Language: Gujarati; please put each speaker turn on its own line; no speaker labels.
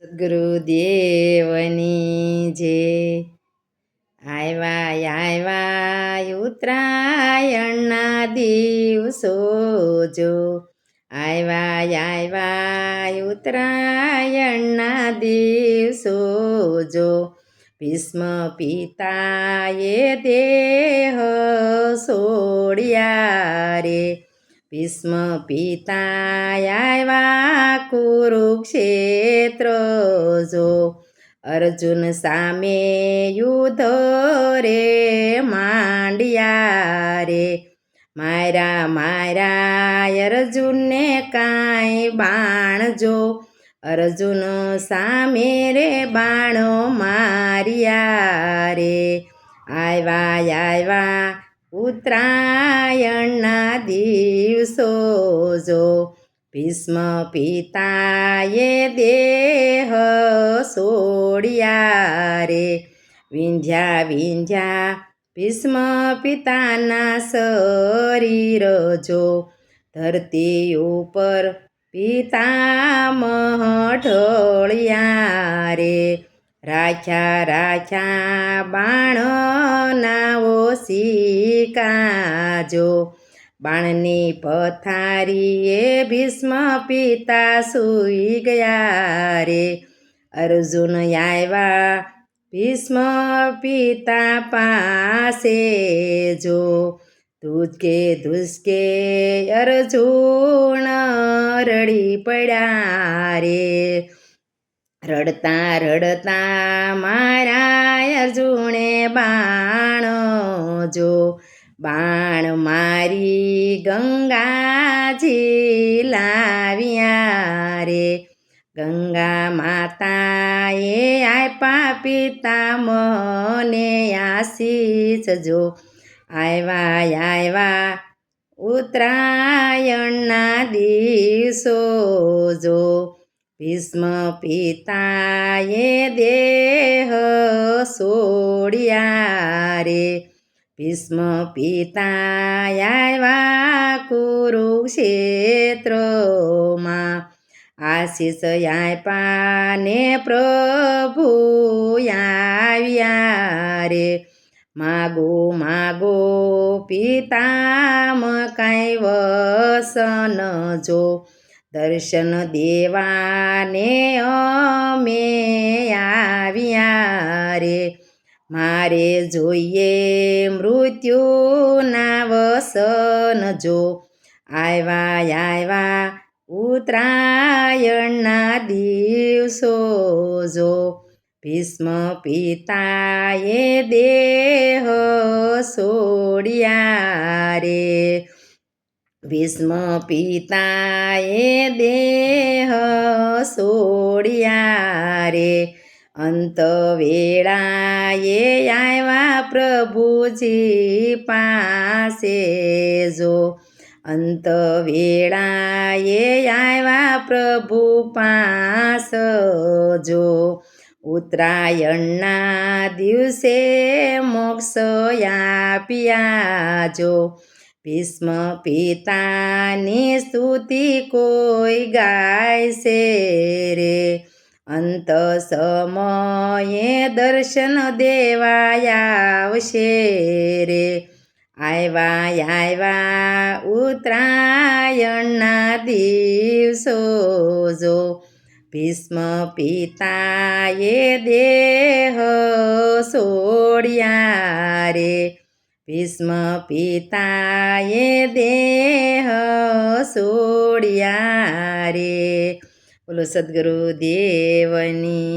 સદગુરુદેવની જે આવ્યા આવ્યા ઉત્તરાયણના દિવસો જો. આવ્યા આવ્યા ઉત્તરાયણના દિવસો જો. ભીષ્મ પિતાએ દેહ સોડ્યા રે. ભીષ્મ પિતા આવ્યા કુરુક્ષેત્ર જો. અર્જુન સામે યુદ્ધ રે માંડ્યા રે. મારા મારા અર્જુનને કાંઈ બાણજો અર્જુન સામે રે બાણો માર્યા રે. આવ્યા આવ્યા ઉત્તરાયણના દિવસો જો ભીષ્મ પિતાએ દેહ સોડ્યા રે. વિંધ્યા વિંધ્યા ભીષ્મ પિતાના શરીર જો ધરતી ઉપર પિતામહ ઢોળ્યા રે. રાખ્યા રાખ્યા બાણના ઓશિકાજો બાણની પથારીએ ભીષ્મ પિતા સૂઈ ગયા રે. અર્જુન આવ્યા, ભીષ્મ પિતા પાસે જો. ધુજકે ધુસકે અર્જુન રડી પડ્યા રે. રડતા રડતા મારા અર્જુણે બાણ જો. બાણ મારી ગંગાજી લાવ્યા રે. ગંગા માતાએ આપ્યા પિતા મને આશીષ જો. આવ્યા આવ્યા ઉત્તરાયણના દિવસો જો. ભીષ્મ પિતાએ દેહ સોડ્યા રે. ભીષ્મ પિતા આવ્યા કુરુક્ષેત્રમાં. આશીષ આપ્યા ને પ્રભુ આવ્યા રે. માગો માગો પિતામ કાંઈ વસન જો. દર્શન દેવાને અમે આવ્યા રે. મારે જોઈએ મૃત્યુના વસન જો. આવ્યા આવ્યા ઉત્તરાયણના દિવસો જો. ભીષ્મ પિતાએ દેહ સોડ્યા રે. ભીષ્મ પિતાએ દેહ સોડ્યા રે. અંત વેળાએ આવ્યા પ્રભુજી પાસે જો અંત વેળાએ આવ્યા પ્રભુ પાસ જો ઉત્તરાયણના દિવસે મોક્ષ આપ્યા જો ભીષ્મ પિતાની સ્તુતિ કોઈ ગાય છે રે અંત સમયે દર્શન દેવાય આવશે રે. આવ્યા આવ્યા ઉત્તરાયણના દિવસો જો. ભીષ્મ પિતાએ દેહ સોડ્યા રે. ભીષ્મ પિતાએ દેહ સોડ્યા રે. બોલો સદગુરુ દેવની.